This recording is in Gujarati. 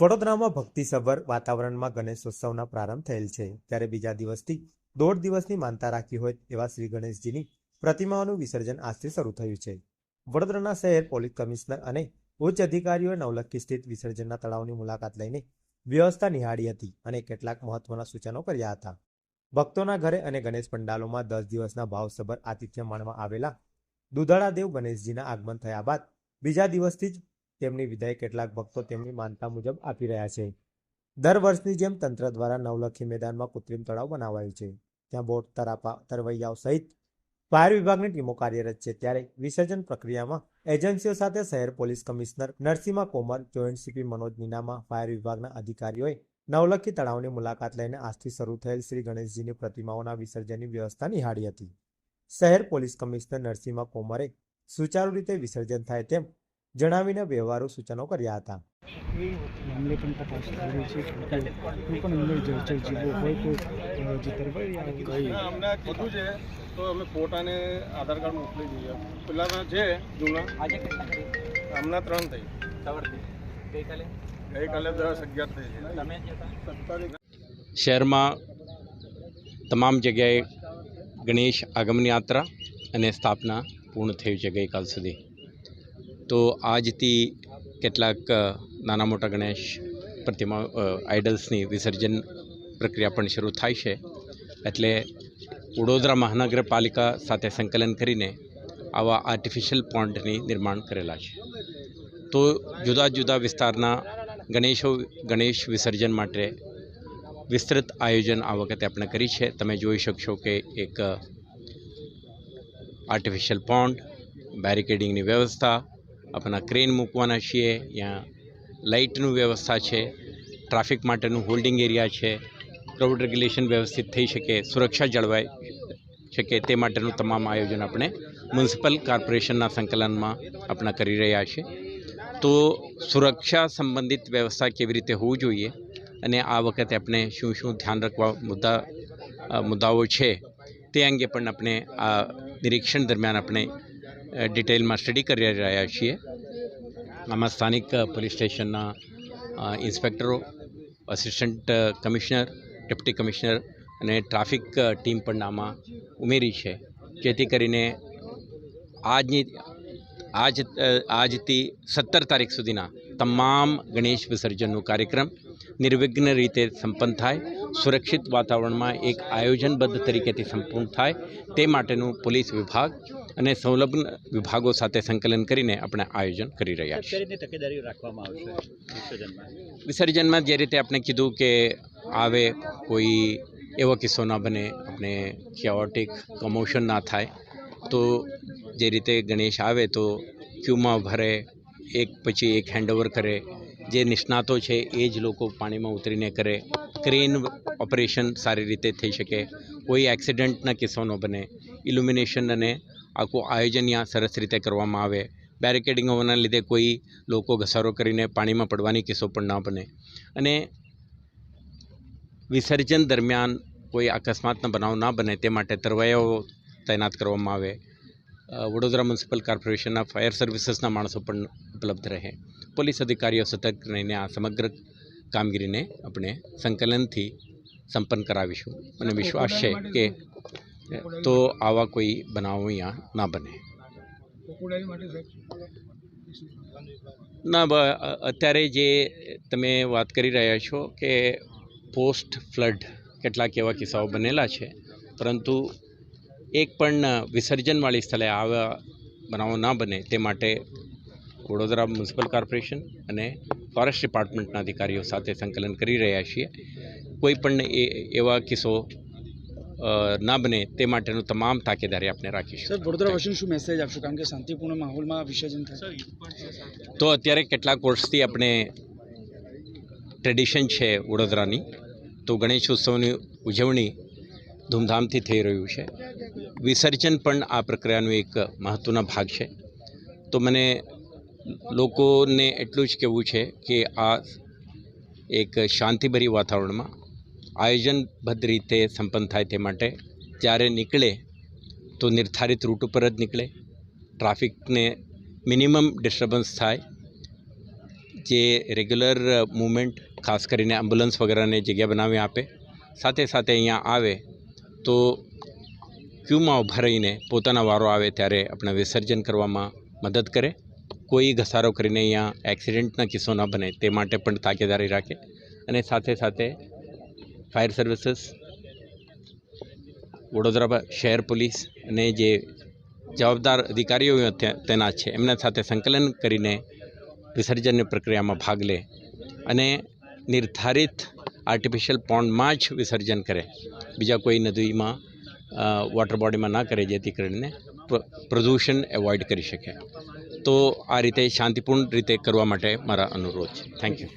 વડોદરામાં ભક્તિસભર વાતાવરણમાં ગણેશોત્સવના પ્રારંભ થયેલ છે. ત્યારે બીજા દિવસથી દોઢ દિવસની માનતા રાખી હોય એવા શ્રી ગણેશજીની પ્રતિમાઓનું વિસર્જન આજથી શરૂ થયું છે. વડોદરાના શહેર પોલીસ કમિશનર અને ઉચ્ચ અધિકારીઓએ નવલખી સ્થિત વિસર્જનના તળાવની મુલાકાત લઈને વ્યવસ્થા નિહાળી હતી અને કેટલાક મહત્વના સૂચનો કર્યા હતા. ભક્તોના ઘરે અને ગણેશ પંડાલોમાં દસ દિવસના ભાવસભર આતિથ્ય માણવા આવેલા દુધાળાદેવ ગણેશજીના આગમન થયા બાદ બીજા દિવસથી જ તેમની વિદાય કેટલાક ભક્તો તેમની માનતા મુજબ આપી રહ્યા છે. દર વર્ષની જેમ તંત્ર દ્વારા નવલખી મેદાનમાં કૃત્રિમ તળાવ બનાવાયું છે. ત્યાં બોટ, તરાપા, તરવૈયાઓ સહિત ફાયર વિભાગની ટીમો કાર્યરત છે. ત્યારે વિસર્જન પ્રક્રિયામાં એજન્સીઓ સાથે શહેર police commissioner Narasimha Komar, joint CP Manoj Ninama fire વિભાગના અધિકારીઓએ નવલખી તળાવની મુલાકાત લઈને આજથી શરૂ થયેલ શ્રી ગણેશજીની પ્રતિમાઓના વિસર્જનની વ્યવસ્થા નિહાળી હતી. શહેર પોલીસ કમિશનર નરસિંહા કોમરે સુચારુ રીતે વિસર્જન થાય તેમ જણાવીને વ્યવહારો સૂચનો કર્યા હતા. મામલે પણ તપાસ કરી છે કોઈ પણ અંદર જળચર જીવો હોય તો જે તરવૈયા અમને કીધું છે તો અમે ફોટાને આધાર કાર્ડ મોકલી દઈએ પેલાના છે જૂના આજે હમણાં ત્રણ થઈ. સવારથી. ગઈકાલે? ગઈકાલે દસ અગિયાર થઈ છે શહેરમાં તમામ જગ્યાએ ગણેશ આગમન યાત્રા અને સ્થાપના પૂર્ણ થઈ છે ગઈકાલ સુધી. તો આજથી કેટલાક નાના મોટા ગણેશ પ્રતિમા આઇડલ્સની વિસર્જન પ્રક્રિયા પણ શરૂ થાય છે. એટલે વડોદરા મહાનગરપાલિકા સાથે સંકલન કરીને આવા આર્ટિફિશિયલ પોન્ડની નિર્માણ કરેલા છે. તો જુદા જુદા વિસ્તારના ગણેશો, ગણેશ વિસર્જન માટે વિસ્તૃત આયોજન આ વખતે આપણે કરી છે. તમે જોઈ શકશો કે એક આર્ટિફિશિયલ પોન્ડ બેરિકેડિંગની વ્યવસ્થા આપણા ક્રેન મૂકવાના છીએ ત્યાં લાઇટનું વ્યવસ્થા છે, ટ્રાફિક માટેનું હોલ્ડિંગ એરિયા છે, ક્રાઉડ રેગ્યુલેશન વ્યવસ્થિત થઈ શકે, સુરક્ષા જળવાઈ શકે તે માટેનું તમામ આયોજન આપણે મ્યુનિસિપલ કોર્પોરેશનના સંકલનમાં આપણે કરી રહ્યા છીએ તો સુરક્ષા સંબંધિત વ્યવસ્થા કેવી રીતે હોવું જોઈએ અને આ વખતે આપણે શું શું ધ્યાન રાખવા મુદ્દા મુદ્દાઓ છે તે અંગે પણ આપણે આ નિરીક્ષણ દરમિયાન આપણે ડિટેલમાં સ્ટડી કરી રહ્યા છીએ. આમાં સ્થાનિક પોલીસ સ્ટેશનના ઇન્સ્પેક્ટરો અસિસ્ટન્ટ કમિશનર ડેપ્ટી કમિશનર અને ટ્રાફિક ટીમ પણ આમાં ઉમેરી છે. જેથી કરીને આજની, આજ આજથી સત્તર તારીખ સુધીના તમામ ગણેશ વિસર્જનનો કાર્યક્રમ નિર્વિઘ્ન રીતે સંપન્ન થાય, સુરક્ષિત વાતાવરણમાં એક આયોજનબદ્ધ તરીકેથી સંપૂર્ણ થાય, તે માટેનું પોલીસ વિભાગ અને સંલગ્ન વિભાગો સાથે સંકલન કરીને આપણે આયોજન કરી રહ્યા છીએ. કઈ રીતની તકેદારી રાખવામાં આવશે વિસર્જનમાં? જે રીતે આપણે કીધું કે આવે કોઈ એવો કિસ્સો ના બને આપણે કેઓટિક કમોશન ના થાય તો જે રીતે ગણેશ આવે તો ક્યુમાં ભરે એક પછી એક હેન્ડઓવર કરે જે નિષ્ણાતો છે એ જ લોકો પાણીમાં ઉતરીને કરે. ક્રેન ઓપરેશન સારી રીતે થઈ શકે કોઈ એક્સિડન્ટના કિસ્સો ન બને ઇલ્યુમિનેશન અને આખું આયોજન ત્યાં સરસ રીતે કરવામાં આવે. બેરિકેડિંગ હોવાના લીધે કોઈ લોકો ઘસારો કરીને પાણીમાં પડવાની કેસો પણ ના બને. અને વિસર્જન દરમિયાન કોઈ અકસ્માતનો બનાવ ના બને તે માટે તરવૈયાઓ તૈનાત કરવામાં આવે. વડોદરા મ્યુનિસિપલ કોર્પોરેશનના ફાયર સર્વિસીસના માણસો પણ ઉપલબ્ધ રહે. પોલીસ અધિકારીઓ સતર્ક રહીને આ સમગ્ર કામગીરીને આપણે સંકલનથી સંપન્ન કરાવીશું. મને વિશ્વાસ છે કે તો આવા કોઈ બનાવો અહીંયા ના બને. ના અત્યારે જે તમે વાત કરી રહ્યા છો કે પોસ્ટ ફ્લડ કેટલાક એવા કિસ્સાઓ બનેલા છે પરંતુ એક પણ વિસર્જનવાળી સ્થળે આવા બનાવો ના બને તે માટે વડોદરા મ્યુનિસિપલ કોર્પોરેશન અને ફોરેસ્ટ ડિપાર્ટમેન્ટના અધિકારીઓ સાથે સંકલન કરી રહ્યા છીએ. કોઈ પણ એ એવા કિસ્સો ના બને તે માટેનું તમામ તાકેદારી આપણે રાખીશું. સર વડોદરા વાસીને શું મેસેજ આપશો? કારણ કે શાંતિપૂર્ણ માહોલમાં વિસર્જન થાય તો અત્યારે કેટલાક વર્ષથી આપણે ટ્રેડિશન છે વડોદરાની. તો ગણેશ ઉત્સવની ઉજવણી ધૂમધામથી થઈ રહ્યું છે. વિસર્જન પણ આ પ્રક્રિયાનો એક મહત્ત્વનો ભાગ છે. તો મને લોકોને એટલું જ કહેવું છે કે આ એક શાંતિભરી વાતાવરણમાં આયોજનબદ્ધ રીતે સંપન્ન થાય તે માટે જ્યારે નીકળે તો નિર્ધારિત રૂટ ઉપર જ નીકળે. ટ્રાફિકને મિનિમમ ડિસ્ટર્બન્સ થાય. જે રેગ્યુલર મુમેન્ટ ખાસ કરીને એમ્બ્યુલન્સ વગેરેને જગ્યા બનાવી આપે. સાથે સાથે અહીંયા આવે તો ક્યુમાં ઊભા રહીને પોતાના વારો આવે ત્યારે આપણે વિસર્જન કરવામાં મદદ કરે. કોઈ ઘસારો કરીને અહીંયા એક્સિડન્ટના કિસ્સો ન બને તે માટે પણ તાકેદારી રાખે. અને સાથે સાથે ફાયર સર્વિસીસ, વડોદરા શહેર પોલીસ અને જે જવાબદાર અધિકારીઓ તૈનાત છે. એમના સાથે સંકલન કરીને વિસર્જનની પ્રક્રિયામાં ભાગ લે અને નિર્ધારિત આર્ટિફિશિયલ પોન્ડમાં જ વિસર્જન કરે. બીજા કોઈ નદીમાં વોટર બોડીમાં ના કરે, જેથી કરીને પ્રદૂષણ એવોઇડ કરી શકે. તો આ રીતે શાંતિપૂર્ણ રીતે કરવા માટે મારા અનુરોધ છે. Thank you